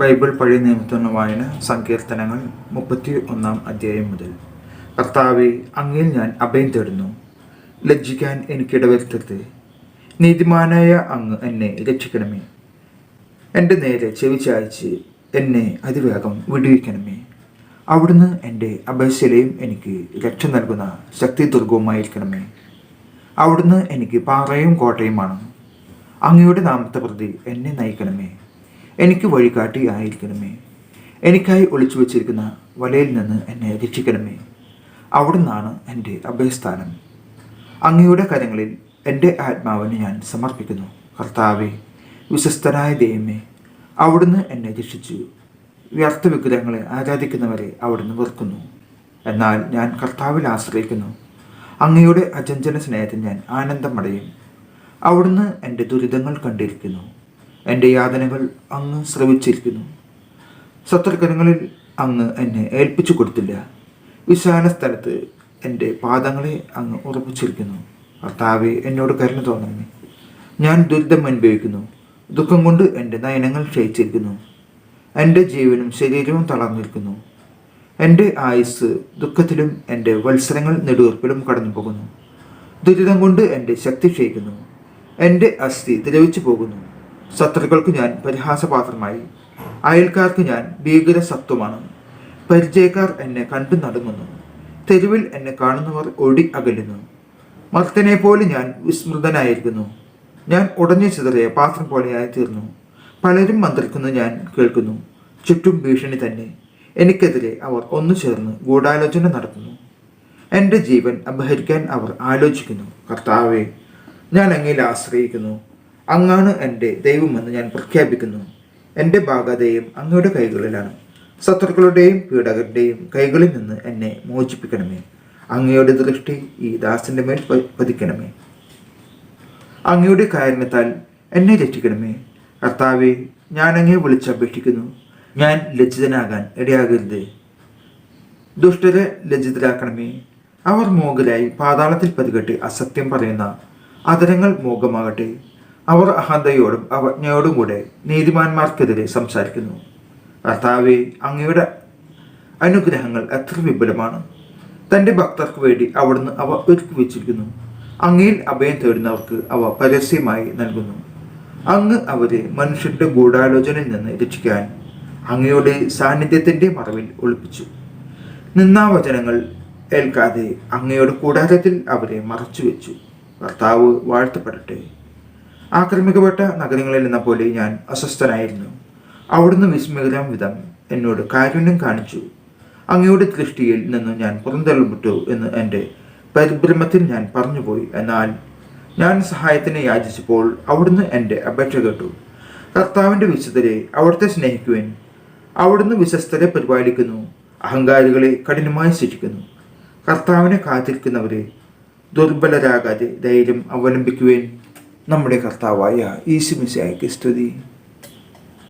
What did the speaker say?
Bible പഴയ നിയമത്തുന്ന വായന സങ്കീർത്തനങ്ങൾ മുപ്പത്തി ഒന്നാം അധ്യായം മുതൽ. കർത്താവെ അങ്ങിൽ ഞാൻ അഭയം തേടുന്നു. ലജ്ജിക്കാൻ എനിക്കിടവരുത്തരുത് നീതിമാനായ അങ്ങ് എന്നെ രക്ഷിക്കണമേ. എന്റെ നേരെ ചെവി ചായച്ച് എന്നെ അതിവേഗം വിടുവിക്കണമേ. അവിടുന്ന് എന്റെ അഭയശിലയും എനിക്ക് രക്ഷ നൽകുന്ന ശക്തി ദുർഗവുമായിരിക്കണമേ അവിടുന്ന് എനിക്ക് പാറയും കോട്ടയുമാണ്. അങ്ങയുടെ നാമത്തെ പ്രതി എന്നെ നയിക്കണമേ. എനിക്ക് വഴികാട്ടി ആയിരിക്കണമേ. എനിക്കായി ഒളിച്ചു വച്ചിരിക്കുന്ന വലയിൽ നിന്ന് എന്നെ രക്ഷിക്കണമേ. അവിടുന്നാണ് എന്റെ അഭയസ്ഥാനം. അങ്ങയുടെ കരങ്ങളിൽ എന്റെ ആത്മാവിനെ ഞാൻ സമർപ്പിക്കുന്നു. കർത്താവെ വിശ്വസ്തനായ ദൈവമേ അവിടുന്ന് എന്നെ രക്ഷിച്ചു. വ്യർത്ഥ വിഗ്രഹങ്ങളെ ആരാധിക്കുന്നവരെ അവിടുന്ന് വെറുക്കുന്നു. എന്നാൽ ഞാൻ കർത്താവിൽ ആശ്രയിക്കുന്നു. അങ്ങയുടെ അജഞ്ചന സ്നേഹത്തിൽ ഞാൻ ആനന്ദമടയും അവിടുന്ന് എന്റെ ദുരിതങ്ങൾ കണ്ടിരിക്കുന്നു. എന്റെ യാതനകൾ അങ്ങ് ശ്രവിച്ചിരിക്കുന്നു. സത്രകരങ്ങളിൽ അങ്ങ് എന്നെ ഏൽപ്പിച്ചു കൊടുത്തില്ല. വിശാല സ്ഥലത്ത് എന്റെ പാദങ്ങളെ അങ്ങ് ഉറപ്പിച്ചിരിക്കുന്നു. കർത്താവെ എന്നോട് കരുണ തോന്നണമേ. ഞാൻ ദുരിതം അനുഭവിക്കുന്നു. ദുഃഖം കൊണ്ട് എന്റെ നയനങ്ങൾ ക്ഷയിച്ചിരിക്കുന്നു. എന്റെ ജീവനും ശരീരവും തളർന്നിരിക്കുന്നു. എന്റെ ആയുസ് ദുഃഖത്തിലും എന്റെ വത്സരങ്ങൾ നെടുവീർപ്പിലും കടന്നു പോകുന്നു ദുരിതം കൊണ്ട് എന്റെ ശക്തി ക്ഷയിക്കുന്നു. എന്റെ അസ്ഥി ദ്രവിച്ചു പോകുന്നു ശത്രുക്കൾക്ക് ഞാൻ പരിഹാസപാത്രമായി അയൽക്കാർക്ക് ഞാൻ ഭീകര സത്വമാണ് പരിചയക്കാർ എന്നെ കണ്ടു നടുങ്ങുന്നു. തെരുവിൽ എന്നെ കാണുന്നവർ ഒടി അകലുന്നു. മർത്തനെ പോലെ ഞാൻ വിസ്മൃതനായിരിക്കുന്നു. ഞാൻ ഉടഞ്ഞു ചിതറിയ പാത്രം പോലെയായി തീർന്നു. പലരും മന്ത്രിക്കുന്നത് ഞാൻ കേൾക്കുന്നു. ചുറ്റും ഭീഷണി തന്നെ. എനിക്കെതിരെ അവർ ഒന്നു ചേർന്ന് ഗൂഢാലോചന നടത്തുന്നു. എന്റെ ജീവൻ അപഹരിക്കാൻ അവർ ആലോചിക്കുന്നു. കർത്താവെ ഞാൻ അങ്ങയിൽ ആശ്രയിക്കുന്നു. അങ്ങാണ് എന്റെ ദൈവമെന്ന് ഞാൻ പ്രഖ്യാപിക്കുന്നു. എന്റെ ഭാഗതയും അങ്ങയുടെ കൈകളിലാണ്. ശത്രുക്കളുടെയും പീഡകരുടെയും കൈകളിൽ നിന്ന് എന്നെ മോചിപ്പിക്കണമേ. അങ്ങയുടെ ദൃഷ്ടി ഈ ദാസിന്റെ മേൽ പതിക്കണമേ. അങ്ങയുടെ കാരണത്താൽ എന്നെ രക്ഷിക്കണമേ. കർത്താവെ ഞാൻ അങ്ങേ വിളിച്ചപേക്ഷിക്കുന്നു. ഞാൻ ലജ്ജിതനാകാൻ ഇടയാകരുത്. ദുഷ്ടരെ ലജ്ജിതരാക്കണമേ. അവർ മോകലായി പാതാളത്തിൽ പതികെട്ട് അസത്യം പറയുന്ന അതരങ്ങൾ മോഹമാകട്ടെ. അവർ അഹന്തയോടും അവജ്ഞയോടും കൂടെ നീതിമാന്മാർക്കെതിരെ സംസാരിക്കുന്നു. കർത്താവെ അങ്ങയുടെ അനുഗ്രഹങ്ങൾ എത്ര വിപുലമാണ്. തന്റെ ഭക്തർക്ക് വേണ്ടി അവിടുന്ന് അവ ഒരുക്കി വച്ചിരിക്കുന്നു അങ്ങയിൽ അഭയം തേടുന്നവർക്ക് അവ പരസ്യമായി നൽകുന്നു. അങ്ങ് അവരെ മനുഷ്യരുടെ ഗൂഢാലോചനയിൽ നിന്ന് രക്ഷിക്കാൻ അങ്ങയുടെ സാന്നിധ്യത്തിന്റെ മറവിൽ ഒളിപ്പിച്ചു. നിന്നാവചനങ്ങൾ ഏൽക്കാതെ അങ്ങയുടെ കൂടാരത്തിൽ അവരെ മറച്ചു വെച്ചു കർത്താവ് വാഴ്ത്തപ്പെടട്ടെ. ആക്രമിക്കപ്പെട്ട നഗരങ്ങളിൽ എന്ന പോലെ ഞാൻ അസ്വസ്ഥനായിരുന്നു. അവിടുന്ന് വിസ്മയം വിധം എന്നോട് കാരുണ്യം കാണിച്ചു. അങ്ങയുടെ ദൃഷ്ടിയിൽ നിന്ന് ഞാൻ പുറന്തള്ളപ്പെട്ടു എന്ന് എന്റെ പരിഭ്രമത്തിൽ ഞാൻ പറഞ്ഞുപോയി. എന്നാൽ ഞാൻ സഹായത്തിന് യാചിച്ചപ്പോൾ അവിടുന്ന് എന്റെ അപേക്ഷ കേട്ടു. കർത്താവിന്റെ വിശുദ്ധരെ അവിടുത്തെ സ്നേഹിക്കുവാൻ അവിടുന്ന് വിശ്വസ്തരെ പരിപാലിക്കുന്നു. അഹങ്കാരികളെ കഠിനമായി ശിക്ഷിക്കുന്നു. കർത്താവിനെ കാത്തിരിക്കുന്നവരെ ദുർബലരാകാതെ ധൈര്യം അവലംബിക്കുവാൻ. നമ്മുടെ കർത്താവായ ഈശുമിശായ്ക്ക് സ്തുതി.